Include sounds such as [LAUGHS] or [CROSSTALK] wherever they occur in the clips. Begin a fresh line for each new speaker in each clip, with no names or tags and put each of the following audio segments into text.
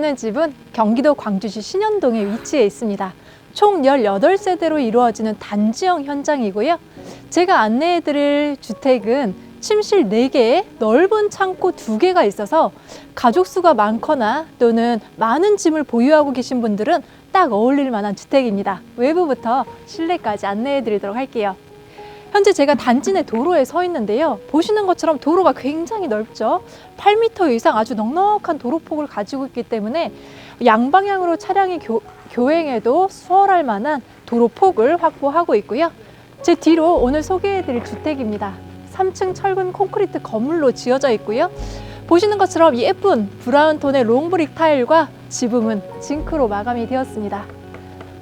보시는 집은 경기도 광주시 신현동에 위치해 있습니다. 총 18세대로 이루어지는 단지형 현장이고요. 제가 안내해 드릴 주택은 침실 4개에 넓은 창고 2개가 있어서 가족 수가 많거나 또는 많은 짐을 보유하고 계신 분들은 딱 어울릴 만한 주택입니다. 외부부터 실내까지 안내해 드리도록 할게요. 현재 제가 단지 내 도로에 서 있는데요. 보시는 것처럼 도로가 굉장히 넓죠. 8m 이상 아주 넉넉한 도로폭을 가지고 있기 때문에 양방향으로 차량이 교, 교행에도 수월할 만한 도로폭을 확보하고 있고요. 제 뒤로 오늘 소개해드릴 주택입니다. 3층 철근 콘크리트 건물로 지어져 있고요. 보시는 것처럼 예쁜 브라운 톤의 롱브릭 타일과 지붕은 징크로 마감이 되었습니다.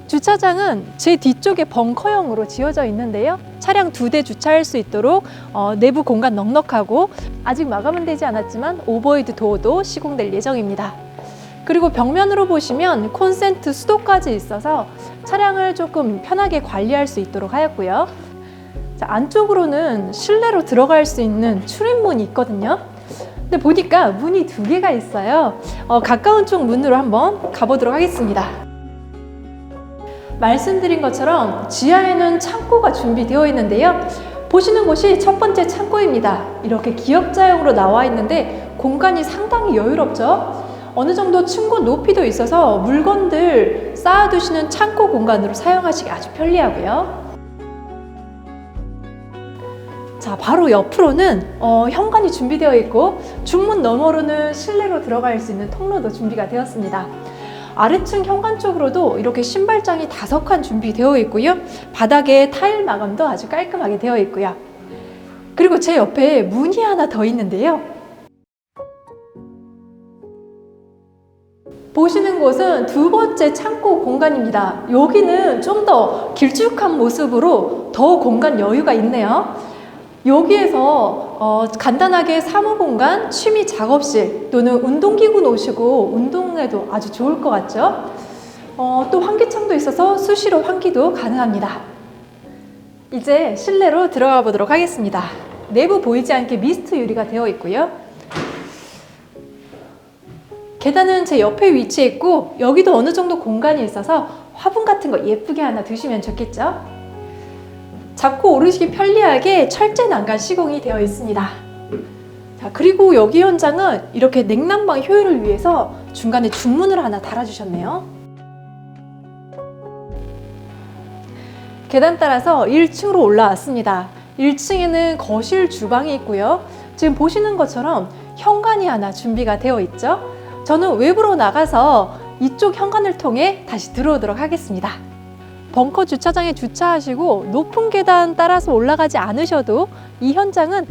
주차장은 제 뒤쪽에 벙커형으로 지어져 있는데요. 차량 두 대 주차할 수 있도록 어, 내부 공간 넉넉하고 아직 마감은 되지 않았지만 오버헤드 도어도 시공될 예정입니다. 그리고 벽면으로 보시면 콘센트 수도까지 있어서 차량을 조금 편하게 관리할 수 있도록 하였고요. 자, 안쪽으로는 실내로 들어갈 수 있는 출입문이 있거든요. 근데 보니까 문이 두 개가 있어요. 어, 가까운 쪽 문으로 한번 가보도록 하겠습니다. 말씀드린 것처럼 지하에는 창고가 준비되어 있는데요. 보시는 곳이 첫 번째 창고입니다. 이렇게 기역자형으로 나와 있는데 공간이 상당히 여유롭죠? 어느 정도 층고 높이도 있어서 물건들 쌓아두시는 창고 공간으로 사용하시기 아주 편리하고요. 자, 바로 옆으로는 어, 현관이 준비되어 있고 중문 너머로는 실내로 들어갈 수 있는 통로도 준비가 되었습니다. 아래층 현관 쪽으로도 이렇게 신발장이 다섯 칸 준비되어 있고요. 바닥에 타일 마감도 아주 깔끔하게 되어 있고요. 그리고 제 옆에 문이 하나 더 있는데요. 보시는 곳은 두 번째 창고 공간입니다. 여기는 좀 더 길쭉한 모습으로 더 공간 여유가 있네요. 여기에서 어, 간단하게 사무 공간, 취미 작업실 또는 운동기구 놓으시고 운동에도 아주 좋을 것 같죠? 어, 또 환기창도 있어서 수시로 환기도 가능합니다. 이제 실내로 들어가 보도록 하겠습니다. 내부 보이지 않게 미스트 유리가 되어 있고요. 계단은 제 옆에 위치해 있고 여기도 어느 정도 공간이 있어서 화분 같은 거 예쁘게 하나 두시면 좋겠죠? 잡고 오르시기 편리하게 철제 난간 시공이 되어 있습니다. 자, 그리고 여기 현장은 이렇게 냉난방 효율을 위해서 중간에 중문을 하나 달아주셨네요. 계단 따라서 1층으로 올라왔습니다. 1층에는 거실 주방이 있고요. 지금 보시는 것처럼 현관이 하나 준비가 되어 있죠. 저는 외부로 나가서 이쪽 현관을 통해 다시 들어오도록 하겠습니다. 벙커 주차장에 주차하시고 높은 계단 따라서 올라가지 않으셔도 이 현장은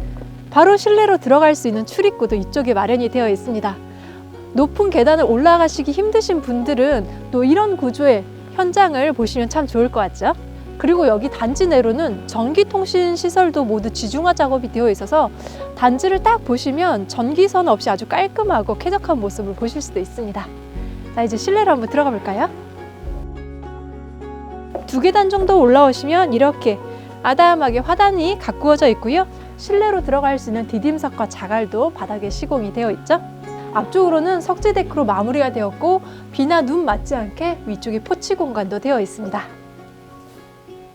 바로 실내로 들어갈 수 있는 출입구도 이쪽에 마련이 되어 있습니다. 높은 계단을 올라가시기 힘드신 분들은 또 이런 구조의 현장을 보시면 참 좋을 것 같죠? 그리고 여기 단지 내로는 전기통신 시설도 모두 지중화 작업이 되어 있어서 단지를 딱 보시면 전기선 없이 아주 깔끔하고 쾌적한 모습을 보실 수도 있습니다. 자, 이제 실내로 한번 들어가 볼까요? 두 계단 정도 올라오시면 이렇게 아담하게 화단이 가꾸어져 있고요. 실내로 들어갈 수 있는 디딤석과 자갈도 바닥에 시공이 되어 있죠. 앞쪽으로는 석재 데크로 마무리가 되었고 비나 눈 맞지 않게 위쪽에 포치 공간도 되어 있습니다.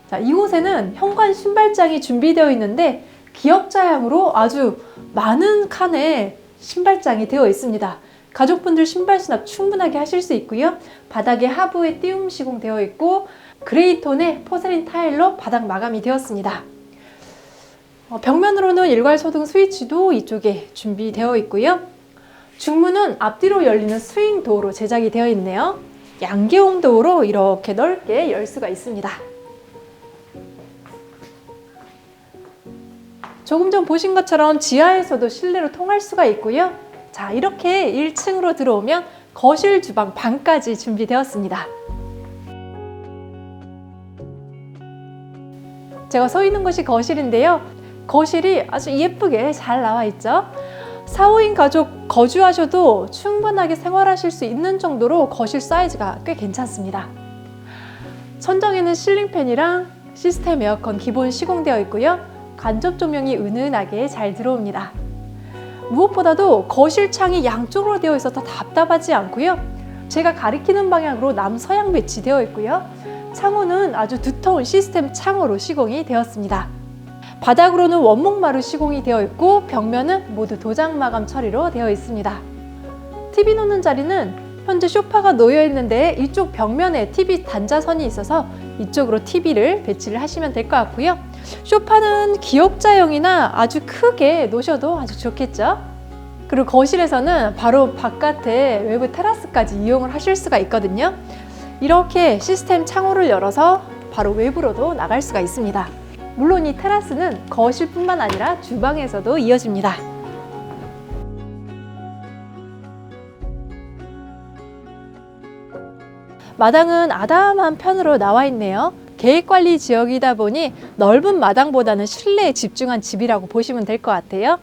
자, 이곳에는 현관 신발장이 준비되어 있는데 기역자형으로 아주 많은 칸의 신발장이 되어 있습니다. 가족분들 신발 수납 충분하게 하실 수 있고요. 바닥에 하부에 띄움 시공되어 있고 그레이 톤의 포세린 타일로 바닥 마감이 되었습니다. 어, 벽면으로는 일괄 소등 스위치도 이쪽에 준비되어 있고요. 중문은 앞뒤로 열리는 스윙 도어로 제작이 되어 있네요. 양계홍 도어로 이렇게 넓게 열 수가 있습니다. 조금 전 보신 것처럼 지하에서도 실내로 통할 수가 있고요. 자, 이렇게 1층으로 들어오면 거실, 주방, 방까지 준비되었습니다. 제가 서 있는 곳이 거실인데요. 거실이 아주 예쁘게 잘 나와 있죠. 4, 5인 가족 거주하셔도 충분하게 생활하실 수 있는 정도로 거실 사이즈가 꽤 괜찮습니다. 천장에는 실링팬이랑 시스템 에어컨 기본 시공되어 있고요. 간접 조명이 은은하게 잘 들어옵니다. 무엇보다도 거실 창이 양쪽으로 되어 있어서 답답하지 않고요. 제가 가리키는 방향으로 남서양 배치되어 있고요. 창호는 아주 두터운 시스템 창호로 시공이 되었습니다. 바닥으로는 원목마루 시공이 되어 있고 벽면은 모두 도장 마감 처리로 되어 있습니다. TV 놓는 자리는 현재 소파가 놓여 있는데 이쪽 벽면에 TV 단자선이 있어서 이쪽으로 TV를 배치를 하시면 될 것 같고요. 소파는 기역자형이나 아주 크게 놓으셔도 아주 좋겠죠. 그리고 거실에서는 바로 바깥에 외부 테라스까지 이용을 하실 수가 있거든요. 이렇게 시스템 창호를 열어서 바로 외부로도 나갈 수가 있습니다. 물론 이 테라스는 거실뿐만 아니라 주방에서도 이어집니다. 마당은 아담한 편으로 나와 있네요. 계획관리 지역이다 보니 넓은 마당보다는 실내에 집중한 집이라고 보시면 될 것 같아요.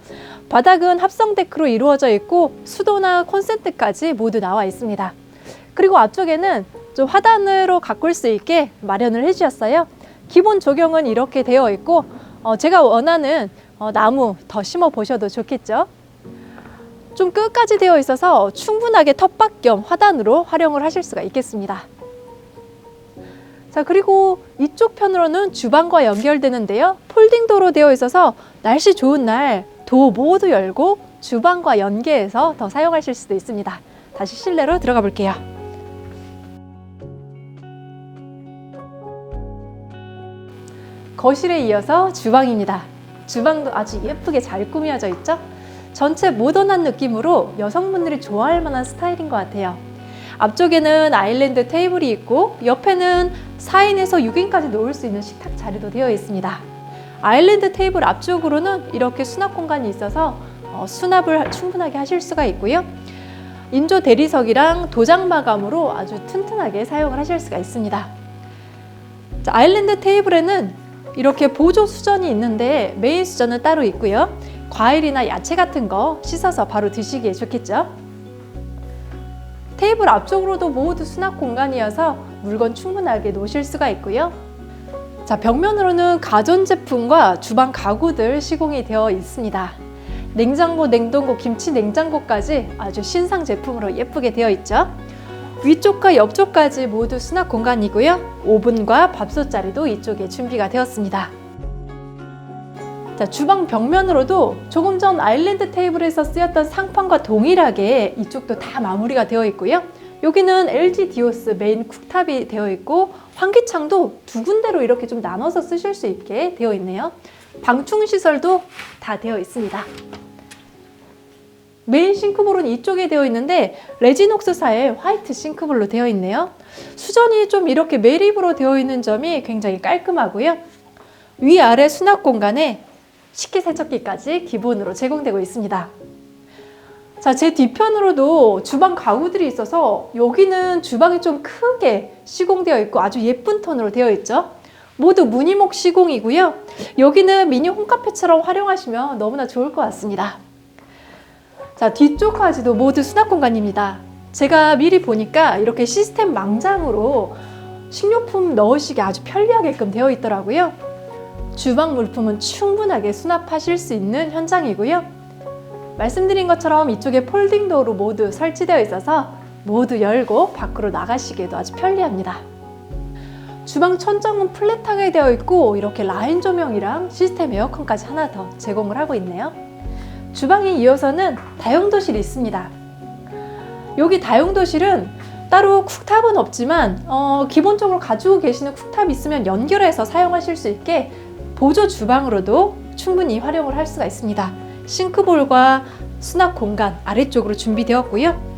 바닥은 합성 데크로 이루어져 있고 수도나 콘센트까지 모두 나와 있습니다. 그리고 앞쪽에는 좀 화단으로 가꿀 수 있게 마련을 해주셨어요. 기본 조경은 이렇게 되어 있고 어, 제가 원하는 어, 나무 더 심어 보셔도 좋겠죠. 좀 끝까지 되어 있어서 충분하게 텃밭 겸 화단으로 활용을 하실 수가 있겠습니다. 자, 그리고 이쪽 편으로는 주방과 연결되는데요. 폴딩 도로 되어 있어서 날씨 좋은 날 도 모두 열고 주방과 연계해서 더 사용하실 수도 있습니다. 다시 실내로 들어가 볼게요. 거실에 이어서 주방입니다. 주방도 아주 예쁘게 잘 꾸며져 있죠? 전체 모던한 느낌으로 여성분들이 좋아할 만한 스타일인 것 같아요. 앞쪽에는 아일랜드 테이블이 있고 옆에는 4인에서 6인까지 놓을 수 있는 식탁 자리도 되어 있습니다. 아일랜드 테이블 앞쪽으로는 이렇게 수납 공간이 있어서 어, 수납을 충분하게 하실 수가 있고요. 인조 대리석이랑 도장 마감으로 아주 튼튼하게 사용을 하실 수가 있습니다. 자, 아일랜드 테이블에는 이렇게 보조 수전이 있는데 메인 수전은 따로 있고요. 과일이나 야채 같은 거 씻어서 바로 드시기에 좋겠죠. 테이블 앞쪽으로도 모두 수납 공간이어서 물건 충분하게 놓으실 수가 있고요. 자, 벽면으로는 가전제품과 주방 가구들 시공이 되어 있습니다. 냉장고, 냉동고, 김치 냉장고까지 아주 신상 제품으로 예쁘게 되어 있죠. 위쪽과 옆쪽까지 모두 수납 공간이고요. 오븐과 밥솥 자리도 이쪽에 준비가 되었습니다. 자, 주방 벽면으로도 조금 전 아일랜드 테이블에서 쓰였던 상판과 동일하게 이쪽도 다 마무리가 되어 있고요. 여기는 LG 디오스 메인 쿡탑이 되어 있고 환기창도 두 군데로 이렇게 좀 나눠서 쓰실 수 있게 되어 있네요. 방충 시설도 다 되어 있습니다. 메인 싱크볼은 이쪽에 되어 있는데 레지녹스사의 화이트 싱크볼로 되어 있네요. 수전이 좀 이렇게 매립으로 되어 있는 점이 굉장히 깔끔하고요. 위아래 수납 공간에 식기세척기까지 기본으로 제공되고 있습니다. 자, 제 뒤편으로도 주방 가구들이 있어서 여기는 주방이 좀 크게 시공되어 있고 아주 예쁜 톤으로 되어 있죠. 모두 무늬목 시공이고요. 여기는 미니 홈카페처럼 활용하시면 너무나 좋을 것 같습니다. 자, 뒤쪽까지도 모두 수납 공간입니다. 제가 미리 보니까 이렇게 시스템 망장으로 식료품 넣으시기 아주 편리하게끔 되어 있더라고요. 주방 물품은 충분하게 수납하실 수 있는 현장이고요. 말씀드린 것처럼 이쪽에 폴딩 도어로 모두 설치되어 있어서 모두 열고 밖으로 나가시기에도 아주 편리합니다. 주방 천장은 플랫하게 되어 있고 이렇게 라인 조명이랑 시스템 에어컨까지 하나 더 제공을 하고 있네요. 주방에 이어서는 다용도실이 있습니다. 여기 다용도실은 따로 쿡탑은 없지만 어, 기본적으로 가지고 계시는 쿡탑 있으면 연결해서 사용하실 수 있게 보조 주방으로도 충분히 활용을 할 수가 있습니다. 싱크볼과 수납 공간 아래쪽으로 준비되었고요.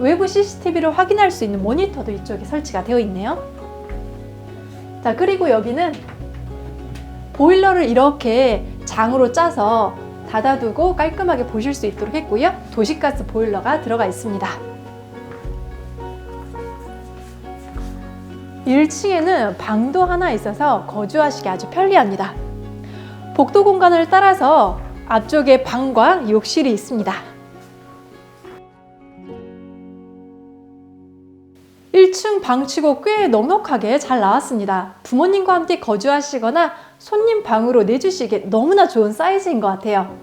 외부 CCTV를 확인할 수 있는 모니터도 이쪽에 설치가 되어 있네요. 자, 그리고 여기는 보일러를 이렇게 장으로 짜서 닫아두고 깔끔하게 보실 수 있도록 했고요. 도시가스 보일러가 들어가 있습니다. 1층에는 방도 하나 있어서 거주하시기 아주 편리합니다. 복도 공간을 따라서 앞쪽에 방과 욕실이 있습니다. 1층 방치고 꽤 넉넉하게 잘 나왔습니다. 부모님과 함께 거주하시거나 손님 방으로 내주시기에 너무나 좋은 사이즈인 것 같아요.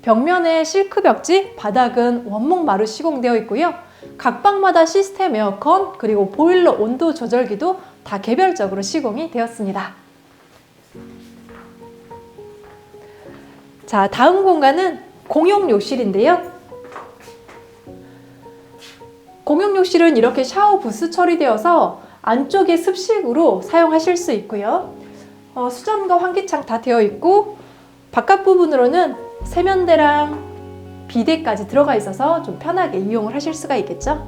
벽면에 실크 벽지, 바닥은 원목 마루 시공되어 있고요. 각 방마다 시스템 에어컨 그리고 보일러 온도 조절기도 다 개별적으로 시공이 되었습니다. 자, 다음 공간은 공용 욕실인데요. 공용 욕실은 이렇게 샤워 부스 처리되어서 안쪽에 습식으로 사용하실 수 있고요. 어, 수전과 환기창 다 되어 있고 바깥 부분으로는 세면대랑 비데까지 들어가 있어서 좀 편하게 이용을 하실 수가 있겠죠.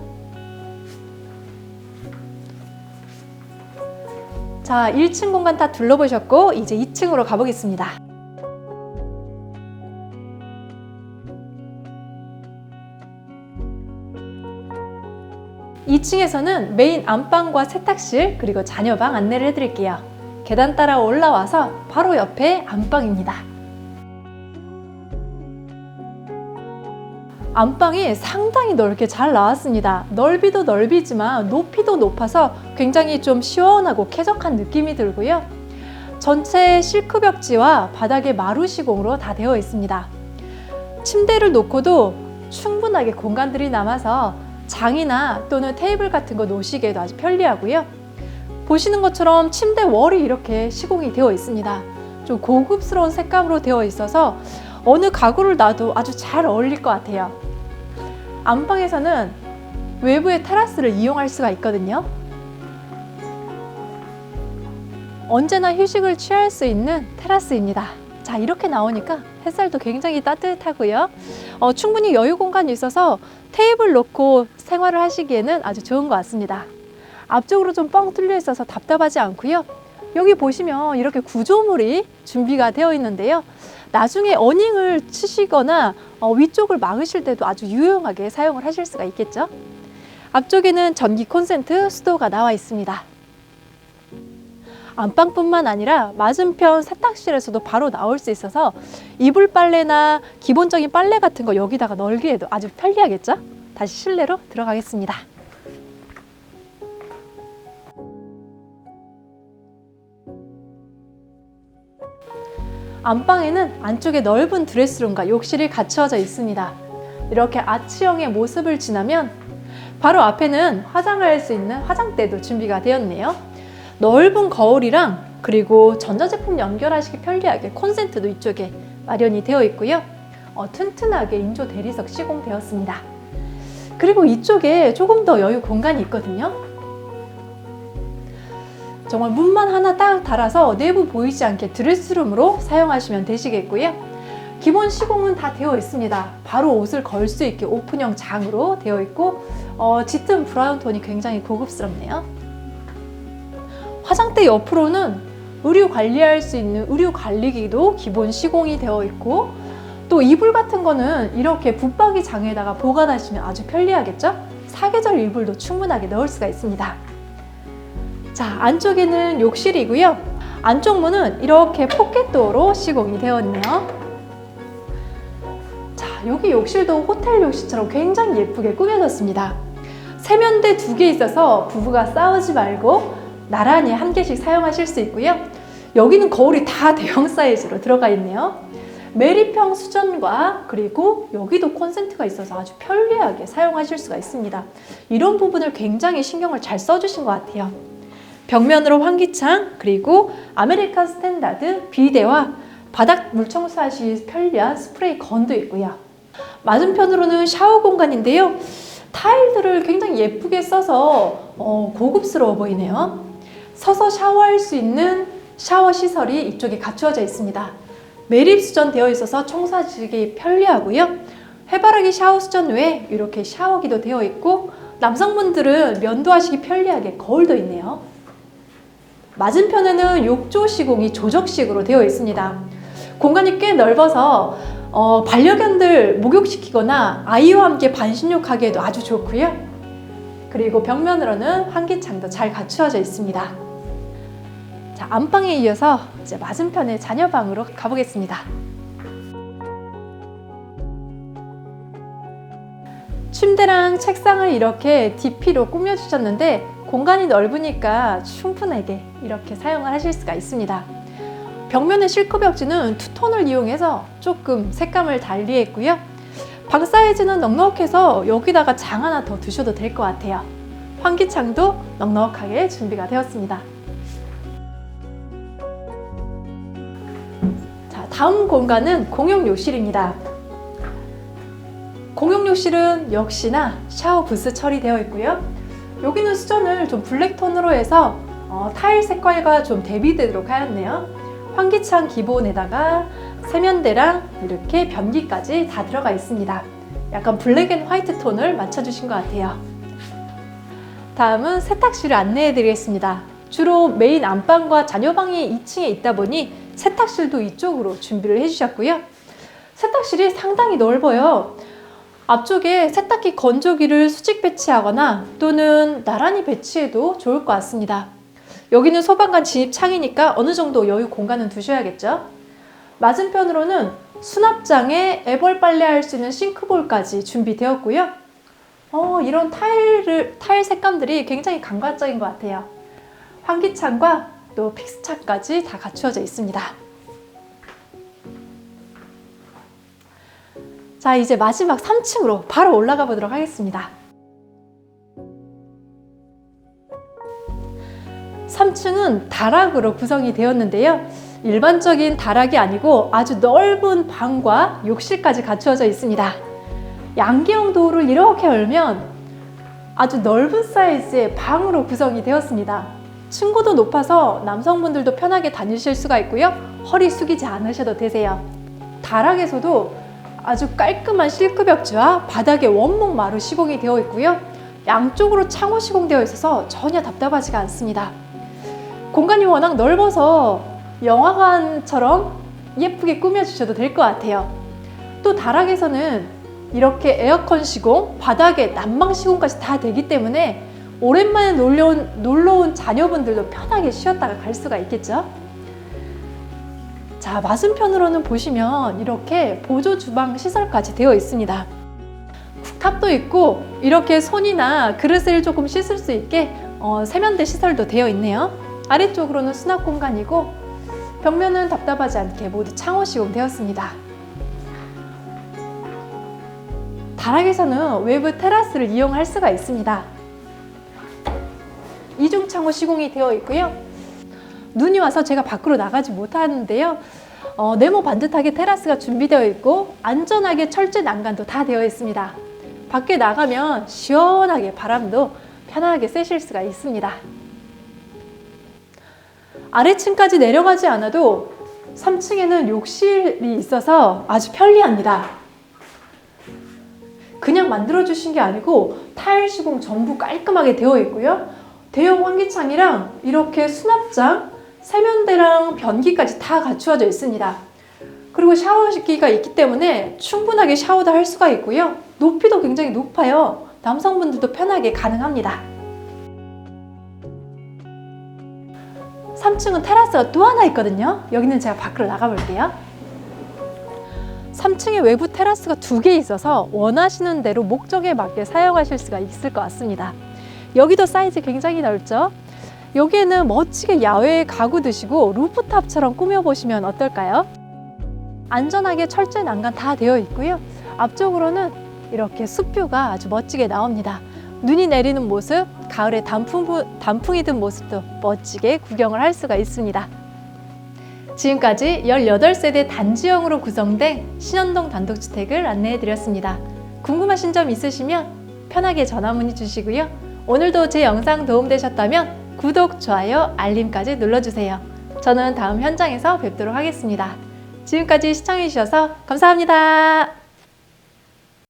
자, 1층 공간 다 둘러보셨고 이제 2층으로 가보겠습니다. 2층에서는 메인 안방과 세탁실 그리고 자녀방 안내를 해드릴게요. 계단 따라 올라와서 바로 옆에 안방입니다. 안방이 상당히 넓게 잘 나왔습니다. 넓이도 넓이지만 높이도 높아서 굉장히 좀 시원하고 쾌적한 느낌이 들고요. 전체 실크 벽지와 바닥에 마루 시공으로 다 되어 있습니다. 침대를 놓고도 충분하게 공간들이 남아서 장이나 또는 테이블 같은 거 놓으시기에도 아주 편리하고요. 보시는 것처럼 침대 월이 이렇게 시공이 되어 있습니다. 좀 고급스러운 색감으로 되어 있어서 어느 가구를 놔도 아주 잘 어울릴 것 같아요. 안방에서는 외부의 테라스를 이용할 수가 있거든요. 언제나 휴식을 취할 수 있는 테라스입니다. 자, 이렇게 나오니까 햇살도 굉장히 따뜻하고요. 어, 충분히 여유 공간이 있어서 테이블 놓고 생활을 하시기에는 아주 좋은 것 같습니다. 앞쪽으로 좀 뻥 뚫려 있어서 답답하지 않고요. 여기 보시면 이렇게 구조물이 준비가 되어 있는데요. 나중에 어닝을 치시거나 어, 위쪽을 막으실 때도 아주 유용하게 사용을 하실 수가 있겠죠. 앞쪽에는 전기 콘센트 수도가 나와 있습니다. 안방뿐만 아니라 맞은편 세탁실에서도 바로 나올 수 있어서 이불 빨래나 기본적인 빨래 같은 거 여기다가 널기에도 아주 편리하겠죠? 다시 실내로 들어가겠습니다. 안방에는 안쪽에 넓은 드레스룸과 욕실이 갖추어져 있습니다. 이렇게 아치형의 모습을 지나면 바로 앞에는 화장할 수 있는 화장대도 준비가 되었네요. 넓은 거울이랑 그리고 전자제품 연결하시기 편리하게 콘센트도 이쪽에 마련이 되어 있고요. 어, 튼튼하게 인조 대리석 시공되었습니다. 그리고 이쪽에 조금 더 여유 공간이 있거든요. 정말 문만 하나 딱 달아서 내부 보이지 않게 드레스룸으로 사용하시면 되시겠고요. 기본 시공은 다 되어 있습니다. 바로 옷을 걸 수 있게 오픈형 장으로 되어 있고 어, 짙은 브라운 톤이 굉장히 고급스럽네요. 화장대 옆으로는 의류 관리할 수 있는 의류 관리기도 기본 시공이 되어 있고 또 이불 같은 거는 이렇게 붙박이 장에다가 보관하시면 아주 편리하겠죠? 사계절 이불도 충분하게 넣을 수가 있습니다. 자, 안쪽에는 욕실이고요. 안쪽 문은 이렇게 포켓도어로 시공이 되어 있네요. 자, 여기 욕실도 호텔 욕실처럼 굉장히 예쁘게 꾸며졌습니다. 세면대 두 개 있어서 부부가 싸우지 말고 나란히 한 개씩 사용하실 수 있고요. 여기는 거울이 다 [LAUGHS] 대형 사이즈로 들어가 있네요. 메리평 수전과 그리고 여기도 콘센트가 있어서 아주 편리하게 사용하실 수가 있습니다. 이런 부분을 굉장히 신경을 잘 써주신 것 같아요. 벽면으로 환기창 그리고 아메리칸 스탠다드 비데와 바닥 물 청소하시 편리한 스프레이 건도 있고요. 맞은편으로는 샤워 공간인데요. 타일들을 굉장히 예쁘게 써서 어, 고급스러워 보이네요. 서서 샤워할 수 있는 샤워 시설이 이쪽에 갖추어져 있습니다. 매립 수전 되어 있어서 청소하시기 편리하고요. 해바라기 샤워 수전 외에 이렇게 샤워기도 되어 있고 남성분들은 면도하시기 편리하게 거울도 있네요. 맞은편에는 욕조 시공이 조적식으로 되어 있습니다. 공간이 꽤 넓어서 어, 반려견들 목욕시키거나 아이와 함께 반신욕하기에도 아주 좋고요. 그리고 벽면으로는 환기창도 잘 갖추어져 있습니다. 자, 안방에 이어서 이제 맞은편의 자녀방으로 가보겠습니다. 침대랑 책상을 이렇게 DP로 꾸며주셨는데 공간이 넓으니까 충분하게 이렇게 사용을 하실 수가 있습니다. 벽면의 실크 벽지는 투톤을 이용해서 조금 색감을 달리 했고요. 방 사이즈는 넉넉해서 여기다가 장 하나 더 두셔도 될 것 같아요. 환기창도 넉넉하게 준비가 되었습니다. 자, 다음 공간은 공용 욕실입니다. 공용 욕실은 역시나 샤워 부스 처리되어 있고요. 여기는 수전을 좀 블랙 톤으로 해서 어, 타일 색깔과 좀 대비되도록 하였네요. 환기창 기본에다가 세면대랑 이렇게 변기까지 다 들어가 있습니다. 약간 블랙 앤 화이트 톤을 맞춰주신 것 같아요. 다음은 세탁실을 안내해 드리겠습니다. 주로 메인 안방과 자녀방이 2층에 있다 보니 세탁실도 이쪽으로 준비를 해주셨고요. 세탁실이 상당히 넓어요. 앞쪽에 세탁기 건조기를 수직 배치하거나 또는 나란히 배치해도 좋을 것 같습니다. 여기는 소방관 진입 창이니까 어느 정도 여유 공간은 두셔야겠죠. 맞은편으로는 수납장에 애벌 빨래할 수 있는 싱크볼까지 준비되었고요. 어, 이런 타일을, 타일 색감들이 굉장히 감각적인 것 같아요. 환기창과 또 픽스창까지 다 갖추어져 있습니다. 자, 이제 마지막 3층으로 바로 올라가 보도록 하겠습니다. 3층은 다락으로 구성이 되었는데요. 일반적인 다락이 아니고 아주 넓은 방과 욕실까지 갖추어져 있습니다. 양기형 도어를 이렇게 열면 아주 넓은 사이즈의 방으로 구성이 되었습니다. 층고도 높아서 남성분들도 편하게 다니실 수가 있고요. 허리 숙이지 않으셔도 되세요. 다락에서도 아주 깔끔한 실크 벽지와 바닥에 원목 마루 시공이 되어 있고요. 양쪽으로 창호 시공되어 있어서 전혀 답답하지가 않습니다. 공간이 워낙 넓어서 영화관처럼 예쁘게 꾸며주셔도 될 것 같아요. 또 다락에서는 이렇게 에어컨 시공, 바닥에 난방 시공까지 다 되기 때문에 오랜만에 놀러온, 놀러온 자녀분들도 편하게 쉬었다가 갈 수가 있겠죠. 자, 맞은편으로는 보시면 이렇게 보조 주방 시설까지 되어 있습니다. 쿡탑도 있고 이렇게 손이나 그릇을 조금 씻을 수 있게 어, 세면대 시설도 되어 있네요. 아래쪽으로는 수납 공간이고 벽면은 답답하지 않게 모두 창호 시공되었습니다. 다락에서는 외부 테라스를 이용할 수가 있습니다. 이중 창호 시공이 되어 있고요. 눈이 와서 제가 밖으로 나가지 못하는데요. 어, 네모 반듯하게 테라스가 준비되어 있고 안전하게 철제 난간도 다 되어 있습니다. 밖에 나가면 시원하게 바람도 편하게 쐬실 수가 있습니다. 아래층까지 내려가지 않아도 3층에는 욕실이 있어서 아주 편리합니다. 그냥 만들어 주신 게 아니고 타일 시공 전부 깔끔하게 되어 있고요. 대형 환기창이랑 이렇게 수납장, 세면대랑 변기까지 다 갖추어져 있습니다. 그리고 샤워기가 있기 때문에 충분하게 샤워도 할 수가 있고요. 높이도 굉장히 높아요. 남성분들도 편하게 가능합니다. 3층은 테라스가 또 하나 있거든요. 여기는 제가 밖으로 나가 볼게요. 3층에 외부 테라스가 두 개 있어서 원하시는 대로 목적에 맞게 사용하실 수가 있을 것 같습니다. 여기도 사이즈 굉장히 넓죠? 여기에는 멋지게 야외 가구 드시고 루프탑처럼 꾸며보시면 어떨까요? 안전하게 철제 난간 다 되어 있고요. 앞쪽으로는 이렇게 숲뷰가 아주 멋지게 나옵니다. 눈이 내리는 모습, 가을에 단풍, 단풍이 든 모습도 멋지게 구경을 할 수가 있습니다. 지금까지 18세대 단지형으로 구성된 신현동 단독주택을 안내해 드렸습니다. 궁금하신 점 있으시면 편하게 전화 문의 주시고요. 오늘도 제 영상 도움되셨다면 구독, 좋아요, 알림까지 눌러주세요. 저는 다음 현장에서 뵙도록 하겠습니다. 지금까지 시청해주셔서 감사합니다.